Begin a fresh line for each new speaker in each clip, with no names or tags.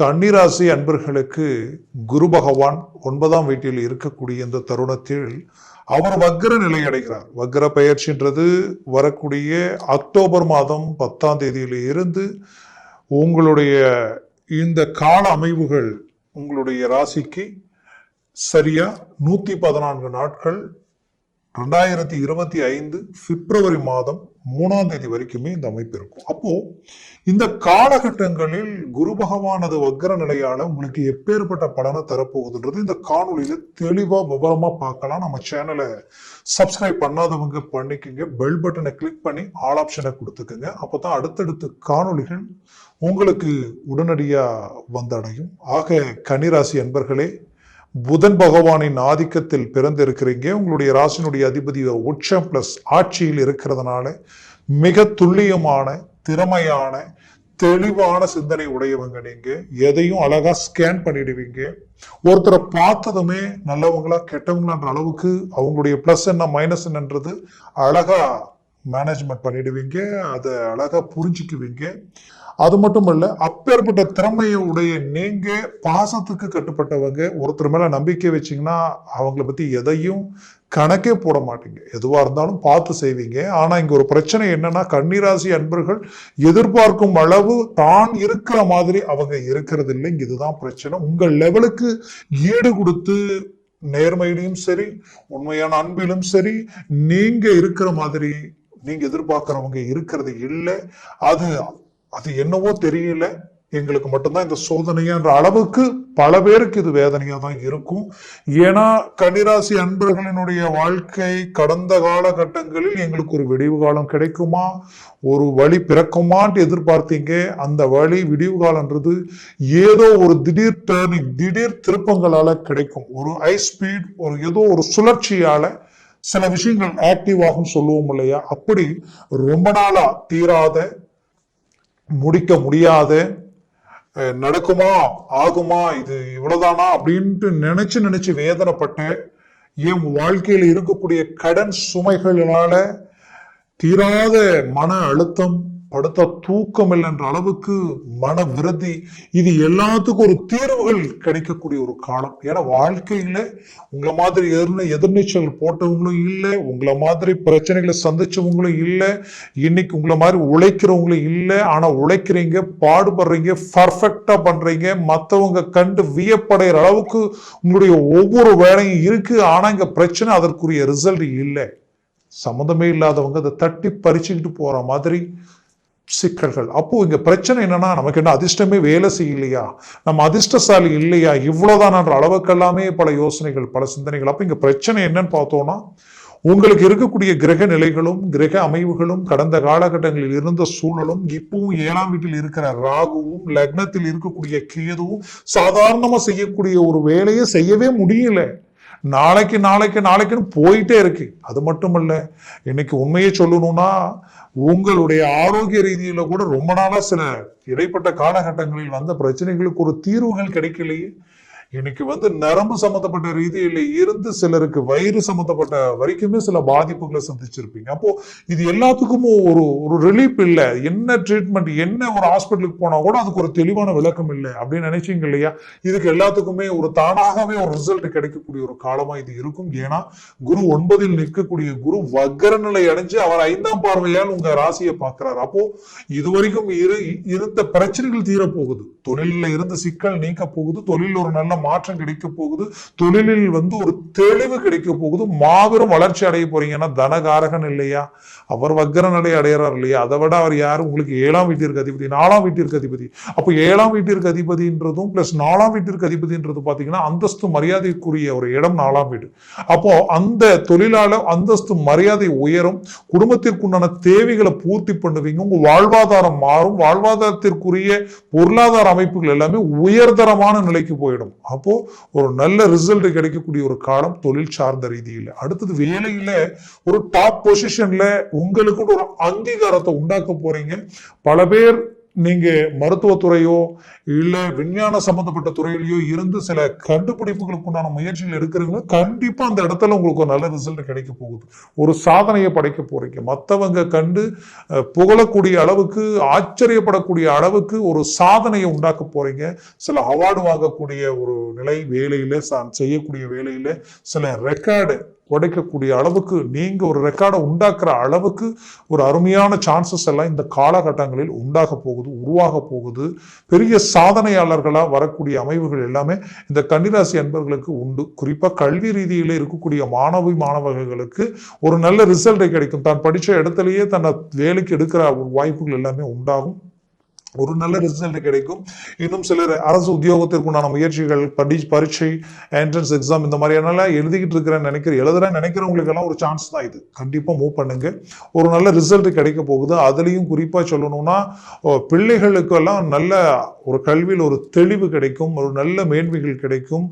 கன்னிராசி அன்பர்களுக்கு குரு பகவான் ஒன்பதாம் வீட்டில் இருக்கக்கூடிய இந்த தருணத்தில் அவர் வக்ர நிலை அடைகிறார். வக்ர பெயர்ச்சின்றது வரக்கூடிய அக்டோபர் மாதம் பத்தாம் தேதியில இருந்து உங்களுடைய இந்த கால அமைவுகள் உங்களுடைய ராசிக்கு சரியா நூத்தி பதினான்கு நாட்கள் ரெண்டாயிரத்தி இருபத்தி ஐந்து பிப்ரவரி மாதம் மூணாம் தேதி வரைக்குமே இந்த அமைப்பு இருக்கும். அப்போ இந்த காலகட்டங்களில் குரு பகவானது வக்ர நிலையால உங்களுக்கு எப்பேற்பட்ட பலனை தரப்போகுதுன்றது இந்த காணொலியில தெளிவா விவரமா பார்க்கலாம். நம்ம சேனலை சப்ஸ்கிரைப் பண்ணாதவங்க பண்ணிக்கோங்க. பெல் பட்டனை கிளிக் பண்ணி ஆல் ஆப்ஷனை கொடுத்துக்கோங்க. அப்போதான் அடுத்தடுத்த காணொளிகள் உங்களுக்கு உடனடியா வந்தடையும். ஆக கன்னிராசி அன்பர்களே புதன் பகவானின் ஆதிக்கத்தில் பிறந்திருக்கிறீங்க. உங்களுடைய ராசினுடைய அதிபதி உச்சம் பிளஸ் ஆட்சியில் இருக்கிறதுனால மிக துல்லியமான திறமையான தெளிவான சிந்தனை உடையவங்க நீங்க. எதையும் அழகா ஸ்கேன் பண்ணிடுவீங்க. ஒருத்தரை பார்த்ததுமே நல்லவங்களா கெட்டவங்களான்ற அளவுக்கு அவங்களுடைய பிளஸ் என்ன மைனஸ் என்னன்றது அழகா மேனேஜ்மெண்ட் பண்ணிடுவீங்க. அதை அழகா புரிஞ்சுக்குவீங்க. அது மட்டும் இல்ல அப்பேற்பட்ட திறமையை உடைய நீங்க பாசத்துக்கு கட்டுப்பட்டவங்க ஒருத்தர் மேல நம்பிக்கை வச்சீங்கன்னா அவங்கள பத்தி எதையும் கணக்கே போட மாட்டீங்க. எதுவா இருந்தாலும் பார்த்து செய்வீங்க. ஆனா இங்க ஒரு பிரச்சனை என்னன்னா கன்னிராசி அன்பர்கள் எதிர்பார்க்கும் அளவு தான் இருக்கிற மாதிரி அவங்க இருக்கிறது இல்லை. இதுதான் பிரச்சனை. உங்கள் லெவலுக்கு ஈடு கொடுத்து நேர்மையிலும் சரி உண்மையான அன்பிலும் சரி நீங்க இருக்கிற மாதிரி நீங்க எதிர்பார்க்கிறவங்க இருக்கிறது இல்லை. அது அது என்னவோ தெரியல. எங்களுக்கு மட்டும்தான் இந்த சோதனையான்ற அளவுக்கு பல பேருக்கு இது வேதனையா தான் இருக்கும். ஏன்னா கன்னிராசி அன்பர்களினுடைய வாழ்க்கை கடந்த காலகட்டங்களில் எங்களுக்கு ஒரு விடிவு காலம் கிடைக்குமா? ஒரு வழி பிறக்குமான்ட்டு எதிர்பார்த்தீங்க. அந்த வழி விடிவு காலன்றது ஏதோ ஒரு திடீர் டேர்னிங் திடீர் திருப்பங்களால கிடைக்கும். ஒரு ஹை ஸ்பீட் ஒரு ஏதோ ஒரு சுழற்சியால சில விஷயங்கள் ஆக்டிவ் ஆகும் சொல்லுவோம் இல்லையா? அப்படி ரொம்ப நாளா தீராத முடிக்க முடியாது. நடக்குமா? ஆகுமா? இது இவ்வளவுதானா? அப்படின்ட்டு நினைச்சு நினைச்சு வேதனைப்பட்டேன். என் வாழ்க்கையில் இருக்கக்கூடிய கடன் சுமைகளினால தீராத மன அழுத்தம் படுத்த தூக்கம் இல்லைன்ற அளவுக்கு மன விருதி இது எல்லாத்துக்கும் ஒரு தீர்வுகள் கிடைக்கக்கூடிய ஒரு காலம். ஏன்னா வாழ்க்கையில உங்களை மாதிரி எதிர்ன எதிர்நீச்சல் போட்டவங்களும் இல்லை உங்களை மாதிரி பிரச்சனைகளை சந்திச்சவங்களும் இல்லை இன்னைக்கு உங்களை மாதிரி உழைக்கிறவங்களும் இல்லை ஆனா உழைக்கிறீங்க பாடுபடுறீங்க பர்ஃபெக்டா பண்றீங்க மற்றவங்க கண்டு வியப்படைகிற அளவுக்கு உங்களுடைய ஒவ்வொரு வேலையும் இருக்கு ஆனா இங்க பிரச்சனை அதற்குரிய ரிசல்ட் இல்லை. சம்மந்தமே இல்லாதவங்க அதை தட்டி பறிச்சுக்கிட்டு போற மாதிரி சிக்கல்கள். அப்போது இங்கே பிரச்சனை என்னன்னா நமக்கு என்ன அதிர்ஷ்டமே வேலை செய்யலையா? நம்ம அதிர்ஷ்டசாலி இல்லையா? இவ்வளவுதான்ற அளவுக்கெல்லாமே பல யோசனைகள் பல சிந்தனைகள். அப்போ இங்கே பிரச்சனை என்னன்னு பார்த்தோம்னா உங்களுக்கு இருக்கக்கூடிய கிரக நிலைகளும் கிரக அமைவுகளும் கடந்த காலகட்டங்களில் இருந்த சூழலும் இப்பவும் ஏழாம் வீட்டில் இருக்கிற ராகுவும் லக்னத்தில் இருக்கக்கூடிய கேதுவும் சாதாரணமாக செய்யக்கூடிய ஒரு வேலையை செய்யவே முடியல. நாளைக்கு நாளைக்கு நாளைக்குன்னு போயிட்டே இருக்கு. அது மட்டும் இல்ல இன்னைக்கு உண்மையை சொல்லணும்னா உங்களுடைய ஆரோக்கிய ரீதியில கூட ரொம்ப நாளா சில இடைப்பட்ட காலகட்டங்களில் வந்த பிரச்சனைகளுக்கு ஒரு தீர்வுகள் கிடைக்கலையே. இன்னைக்கு வந்து நரம்பு சம்மந்தப்பட்ட ரீதியில இருந்து சிலருக்கு வயிறு சம்மந்தப்பட்ட வரைக்குமே சில பாதிப்புகளை சந்திச்சிருப்பீங்க. அப்போ இது எல்லாத்துக்கும் ஒரு ஒரு ரிலீஃப் இல்லை. என்ன ட்ரீட்மெண்ட் என்ன ஒரு ஹாஸ்பிட்டலுக்கு போனா கூட அதுக்கு ஒரு தெளிவான விளக்கம் இல்லை அப்படின்னு நினைச்சீங்க இல்லையா? இதுக்கு எல்லாத்துக்குமே ஒரு தானாகவே ஒரு ரிசல்ட் கிடைக்கக்கூடிய ஒரு காலமா இது இருக்கும். ஏன்னா குரு ஒன்பதில் நிற்கக்கூடிய குரு வக்கர நிலை அடைஞ்சு அவர் ஐந்தாம் பார்வையால் உங்க ராசியை பார்க்கிறார். அப்போ இதுவரைக்கும் இரு இருந்த பிரச்சனைகள் தீரப்போகுது. தொழிலில் இருந்த சிக்கல் நீக்க போகுது. தொழில் ஒரு நல்ல மாற்றம் கிடைக்க போகுது. தொழிலில் வந்து ஒரு தெளிவு கிடைக்க போகுது. மாபெரும் வளர்ச்சி அடைய போறீங்கன்னா தனகாரகன் இல்லையா? அவர் வக்கர நிலை அடையறார் இல்லையா? அதை விட அவர் யாரும் உங்களுக்கு ஏழாம் வீட்டிற்கு அதிபதி நாலாம் வீட்டிற்கு அதிபதி. அப்போ ஏழாம் வீட்டிற்கு அதிபதின்றதும் பிளஸ் நாலாம் வீட்டிற்கு அதிபதின்றது பாத்தீங்கன்னா அந்தஸ்து மரியாதைக்குரிய ஒரு இடம் நாலாம் வீடு. அப்போ அந்த தொழிலாளர் அந்தஸ்து மரியாதை உயரும். குடும்பத்திற்குண்டான தேவைகளை பூர்த்தி பண்ணுவீங்க. உங்க வாழ்வாதாரம் மாறும். வாழ்வாதாரத்திற்குரிய பொருளாதார அமைப்புகள் எல்லாமே உயர்தரமான நிலைக்கு போயிடும். அப்போ ஒரு நல்ல ரிசல்ட் கிடைக்கக்கூடிய ஒரு காலம் தொழில் சார்ந்த ரீதியில். அடுத்தது வேலையில ஒரு டாப் பொசிஷன்ல உங்களுக்கு ஒரு அங்கீகாரத்தை உண்டாக்க போறீங்க. பல பேர் நீங்கள் மருத்துவத்துறையோ இல்லை விஞ்ஞான சம்பந்தப்பட்ட துறையிலையோ இருந்து சில கண்டுபிடிப்புகளுக்கு உண்டான முயற்சிகள் எடுக்கிறவங்க கண்டிப்பாக அந்த இடத்துல உங்களுக்கு ஒரு நல்ல ரிசல்ட் கிடைக்க போகுது. ஒரு சாதனையை படைக்க போகிறீங்க மற்றவங்க கண்டு புகழக்கூடிய அளவுக்கு ஆச்சரியப்படக்கூடிய அளவுக்கு ஒரு சாதனையை உண்டாக்க போகிறீங்க சில அவார்டு வாங்கக்கூடிய ஒரு நிலை வேலையில் சா- செய்யக்கூடிய வேலையில் சில ரெக்கார்டு உடைக்கக்கூடிய அளவுக்கு நீங்க ஒரு ரெக்கார்டை உண்டாக்குற அளவுக்கு ஒரு அருமையான சான்சஸ் எல்லாம் இந்த காலகட்டங்களில் உண்டாக போகுது உருவாக போகுது. பெரிய சாதனையாளர்களா வரக்கூடிய அமைவுகள் எல்லாமே இந்த கன்னிராசி அன்பர்களுக்கு உண்டு. குறிப்பா கல்வி ரீதியில் இருக்கக்கூடிய மாணவி மாணவர்களுக்கு ஒரு நல்ல ரிசல்ட்டை கிடைக்கும். தான் படிச்ச இடத்துலயே தன்னை வேலைக்கு எடுக்கிற வாய்ப்புகள் எல்லாமே உண்டாகும். ஒரு நல்ல ரிசல்ட் கிடைக்கும். இன்னும் சிலர் அரசு உத்தியோகத்திற்குண்டான முயற்சிகள் படி பரீட்சை என்ட்ரன்ஸ் எக்ஸாம் இந்த மாதிரியான எழுதிக்கிட்டு இருக்கிறேன் நினைக்கிற எழுதுறேன் நினைக்கிறவங்களுக்கெல்லாம் ஒரு சான்ஸ் தான் இது. கண்டிப்பாக மூவ் பண்ணுங்க. ஒரு நல்ல ரிசல்ட் கிடைக்க போகுது. அதுலேயும் குறிப்பாக சொல்லணும்னா பிள்ளைகளுக்கெல்லாம் நல்ல ஒரு கல்வியில் ஒரு தெளிவு கிடைக்கும். ஒரு நல்ல மேன்மைகள் கிடைக்கும்.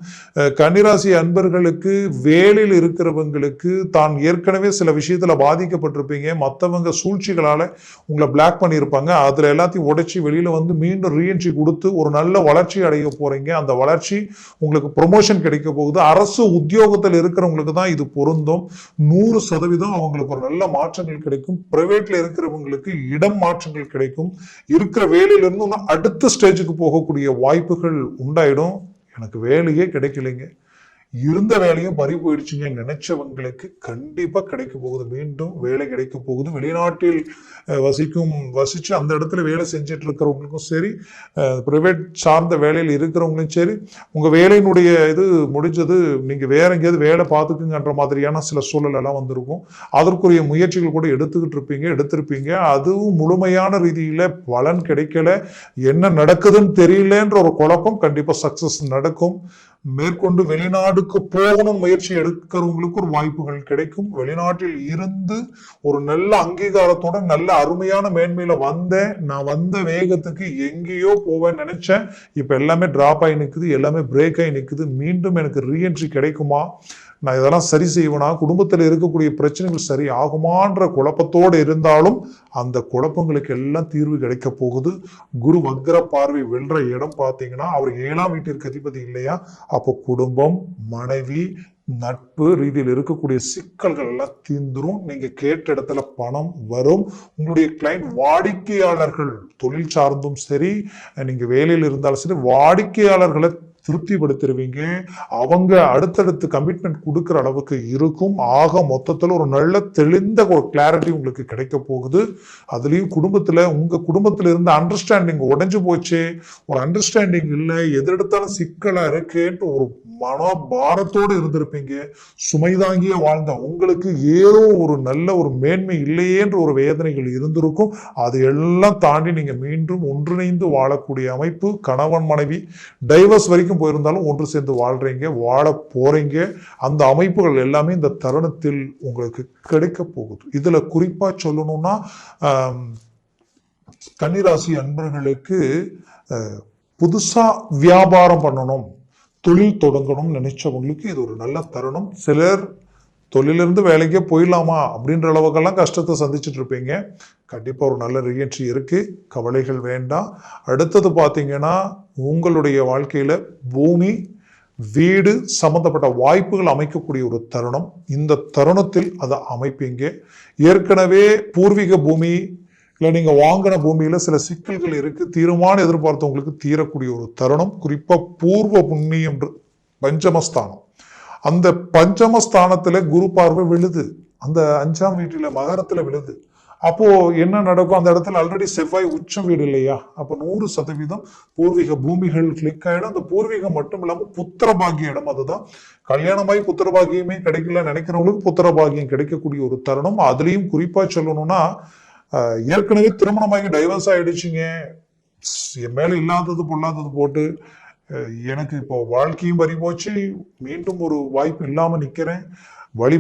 கன்னிராசி அன்பர்களுக்கு வேலையில் இருக்கிறவங்களுக்கு தான் ஏற்கனவே சில விஷயத்தில் பாதிக்கப்பட்டிருப்பீங்க. மற்றவங்க சூழ்ச்சிகளால் உங்களை பிளாக் பண்ணியிருப்பாங்க. அதில் எல்லாத்தையும் உடைச்சி வெளியில் வந்து மீண்டும் ரீஎன்ட்ரி கொடுத்து ஒரு நல்ல வளர்ச்சி அடைய போகிறீங்க அந்த வளர்ச்சி உங்களுக்கு ப்ரொமோஷன் கிடைக்க போகுது. அரசு உத்தியோகத்தில் இருக்கிறவங்களுக்கு தான் இது பொருந்தும். நூறு சதவீதம் அவங்களுக்கு ஒரு நல்ல மாற்றங்கள் கிடைக்கும். ப்ரைவேட்டில் இருக்கிறவங்களுக்கு இடம் மாற்றங்கள் கிடைக்கும். இருக்கிற வேலையிலிருந்து அடுத்த ஸ்டேஜுக்கு போகக்கூடிய வாய்ப்புகள் உண்டாயிடும். எனக்கு வேலையே கிடைக்கலைங்க. இருந்த வேலையும் பறி போயிடுச்சுங்க. நினைச்சவங்களுக்கு கண்டிப்பா கிடைக்க போகுது. மீண்டும் வேலை கிடைக்க போகுது. வெளிநாட்டில் வசிக்கும் வசிச்சு அந்த இடத்துல வேலை செஞ்சுட்டு இருக்கிறவங்களுக்கும் சரி பிரைவேட் சார்ந்த வேலையில் இருக்கிறவங்களும் சரி உங்க வேலையினுடைய இது முடிஞ்சது நீங்க வேற எங்கேயாவது வேலை பார்த்துக்குங்கன்ற மாதிரியான சில சூழல் எல்லாம் வந்திருக்கும். அதற்குரிய முயற்சிகள் கூட எடுத்துக்கிட்டு இருப்பீங்க எடுத்திருப்பீங்க. அதுவும் முழுமையான ரீதியில பலன் கிடைக்கல. என்ன நடக்குதுன்னு தெரியலன்ற ஒரு குழப்பம் கண்டிப்பா சக்சஸ் நடக்கும். மேற்கொண்டு வெளிநாடுக்கு போகணும் முயற்சி எடுக்கிறவங்களுக்கு ஒரு வாய்ப்புகள் கிடைக்கும். வெளிநாட்டில் இருந்து ஒரு நல்ல அங்கீகாரத்தோட நல்ல அருமையான மேன்மையில வந்தேன். நான் வந்த வேகத்துக்கு எங்கேயோ போவேன்னு நினைச்சேன். இப்ப எல்லாமே டிராப் ஆகி நிற்குது எல்லாமே பிரேக் ஆகி நிற்குது மீண்டும் எனக்கு ரீஎன்ட்ரி கிடைக்குமா? நான் இதெல்லாம் சரி செய்வேனா? குடும்பத்தில் இருக்கக்கூடிய பிரச்சனைகள் சரி ஆகுமான்ற குழப்பத்தோடு இருந்தாலும் அந்த குழப்பங்களுக்கு எல்லாம் தீர்வு கிடைக்க போகுது. குரு வக்ர பார்வை வெல்ற இடம் பார்த்தீங்கன்னா அவர் ஏழாம் வீட்டிற்கு அதிபதி இல்லையா? அப்போ குடும்பம் மனைவி நட்பு ரீதியில் இருக்கக்கூடிய சிக்கல்கள் எல்லாம் தீந்துரும் நீங்க கேட்ட இடத்துல பணம் வரும். உங்களுடைய கிளைண்ட் வாடிக்கையாளர்கள் தொழில் சார்ந்தும் சரி நீங்க வேலையில் இருந்தாலும் சரி வாடிக்கையாளர்களை திருப்திப்படுத்திடுவீங்க அவங்க அடுத்தடுத்து கமிட்மெண்ட் கொடுக்குற அளவுக்கு இருக்கும். ஆக மொத்தத்தில் ஒரு நல்ல தெளிந்த ஒரு கிளாரிட்டி உங்களுக்கு கிடைக்க போகுது. அதுலேயும் குடும்பத்தில் உங்கள் குடும்பத்தில் இருந்த அண்டர்ஸ்டாண்டிங் உடஞ்சி போச்சு. ஒரு அண்டர்ஸ்டாண்டிங் இல்லை எதெடுத்தாலும் சிக்கலாக இருக்குன்ட்டு ஒரு மனோபாரத்தோடு இருந்திருப்பீங்க. சுமைதாங்கியே வாழ்ந்த உங்களுக்கு ஏதோ ஒரு நல்ல ஒரு மேன்மை இல்லையேன்ற ஒரு வேதனைகள் இருந்திருக்கும். அது எல்லாம் தாண்டி நீங்கள் மீண்டும் ஒன்றிணைந்து வாழக்கூடிய அமைப்பு கணவன் மனைவி டைவர்ஸ் வரைக்கும் போயிருந்தாலும் ஒன்று சேர்ந்து வாழ்றீங்க வாழ போறீங்க. அந்த அமைப்புகள் எல்லாமே இந்த தருணத்தில் உங்களுக்கு கிடைக்க போகுது. இதுல குறிப்பா சொல்லணும்னா கன்னிராசி அன்பர்களுக்கு புதுசாக புதுசா வியாபாரம் பண்ணணும் தொழில் தொடங்கணும்னு நினைச்சவங்களுக்கு இது ஒரு நல்ல தருணம். சிலர் தொழிலிருந்து வேலைக்கே போயிடலாமா அப்படின்ற அளவுக்கெல்லாம் கஷ்டத்தை சந்திச்சுட்டு இருப்பீங்க. கண்டிப்பாக ஒரு நல்ல ரீஎன்ட்ரி இருக்குது கவலைகள் வேண்டாம். அடுத்தது பார்த்தீங்கன்னா உங்களுடைய வாழ்க்கையில் பூமி வீடு சம்மந்தப்பட்ட வாய்ப்புகள் அமைக்கக்கூடிய ஒரு தருணம். இந்த தருணத்தில் அதை அமைப்பீங்க. ஏற்கனவே பூர்வீக பூமி இல்லை நீங்கள் வாங்கின பூமியில் சில சிக்கல்கள் இருக்குது தீருமான எதிர்பார்த்தவங்களுக்கு தீரக்கூடிய ஒரு தருணம். குறிப்பாக பூர்வ புண்ணியம் பஞ்சமஸ்தானம். அந்த பஞ்சமஸ்தானத்தில் குரு பார்வை விழுது. அந்த அஞ்சாம் வீட்டில் மகரத்தில் விழுது. அப்போ என்ன நடக்கும்? அந்த இடத்துல ஆல்ரெடி செவ்வாய் உச்ச வீடு இல்லையா? அப்போ நூறு சதவீதம் பூர்வீக பூமிகள் கிளிக் ஆகிடும் அந்த பூர்வீகம் மட்டும் இல்லாமல் புத்திரபாகிய இடம் அதுதான். கல்யாணமாய் புத்திரபாகியமே கிடைக்கல நினைக்கிறவங்களுக்கு புத்திரபாகியம் கிடைக்கக்கூடிய ஒரு தருணம். அதுலேயும் குறிப்பாக சொல்லணும்னா ஏற்கனவே திருமணமாகி டைவர்ஸ் ஆகிடுச்சிங்க என் மேலே இல்லாதது பொல்லாதது போட்டு எனக்கு இப்போ வாழ்க்கையும் பறி போச்சு. மீண்டும் ஒரு வாய்ப்பு இல்லாமல் நிற்கிறேன் வழி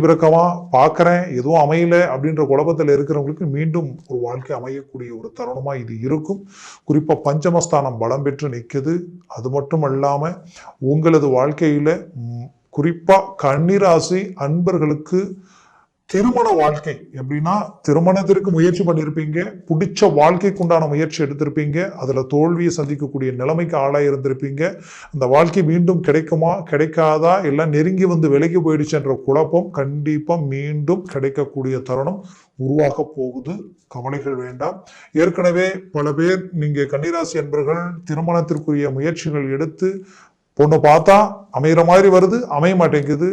பார்க்குறேன் எதுவும் அமையல அப்படின்ற குழப்பத்தில் இருக்கிறவங்களுக்கு மீண்டும் ஒரு வாழ்க்கை அமையக்கூடிய ஒரு தருணமாக இது இருக்கும். குறிப்பாக பஞ்சமஸ்தானம் பலம் பெற்று நிற்குது அது மட்டும் இல்லாமல் உங்களது வாழ்க்கையில் குறிப்பாக குறிப்பா கன்னிராசி அன்பர்களுக்கு திருமண வாழ்க்கை எப்படின்னா திருமணத்திற்கு முயற்சி பண்ணியிருப்பீங்க பிடிச்ச வாழ்க்கைக்கு உண்டான முயற்சி எடுத்திருப்பீங்க அதில் தோல்வியை சந்திக்கக்கூடிய நிலைமைக்கு ஆளாக இருந்திருப்பீங்க. அந்த வாழ்க்கை மீண்டும் கிடைக்குமா கிடைக்காதா எல்லாம் நெருங்கி வந்து விலகி போயிடுச்சுன்ற குழப்பம் கண்டிப்பாக மீண்டும் கிடைக்கக்கூடிய தருணம் உருவாக போகுது. கவலைகள் வேண்டாம். ஏற்கனவே பல பேர் நீங்கள் கன்னிராசி என்பர்கள் திருமணத்திற்குரிய முயற்சிகள் எடுத்து பொண்ணு பார்த்தா அமைகிற மாதிரி வருது அமைய மாட்டேங்குது.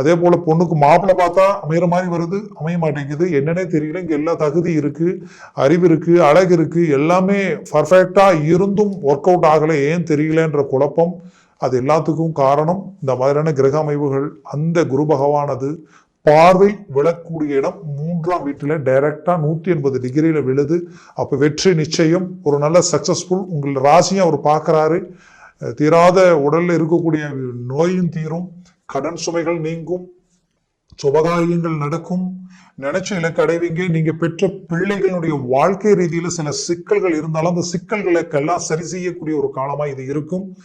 அதே போல பொண்ணுக்கு மாப்பிள்ளை பார்த்தா அமையிற மாதிரி வருது அமைய மாட்டேங்குது. என்னன்னே தெரியல. இங்கே எல்லா தகுதி இருக்குது அறிவு இருக்குது அழகு இருக்குது எல்லாமே பர்ஃபெக்டாக இருந்தும் ஒர்க் அவுட் ஆகலை. ஏன் தெரியலன்ற குழப்பம். அது எல்லாத்துக்கும் காரணம் இந்த மாதிரியான கிரக அமைவுகள். அந்த குரு பகவானது பார்வை விழக்கூடிய இடம் மூன்றாம் வீட்டில் டைரக்டாக நூற்றி எண்பது டிகிரியில் விழுது. அப்போ வெற்றி நிச்சயம். ஒரு நல்ல சக்ஸஸ்ஃபுல் உங்கள் ராசியும் அவர் பார்க்குறாரு. தீராத உடலில் இருக்கக்கூடிய நோயும் தீரும். கடன் சுமைகள் நீங்கும் சுபகாரியங்கள் நடக்கும். நினைச்ச இலக்கு அடைவீங்க. நீங்க பெற்ற பிள்ளைகளுடைய வாழ்க்கை ரீதியில சில சிக்கல்கள் இருந்தாலும் அந்த சிக்கல்களுக்கெல்லாம் சரி செய்யக்கூடிய ஒரு காலமா இது இருக்கும்.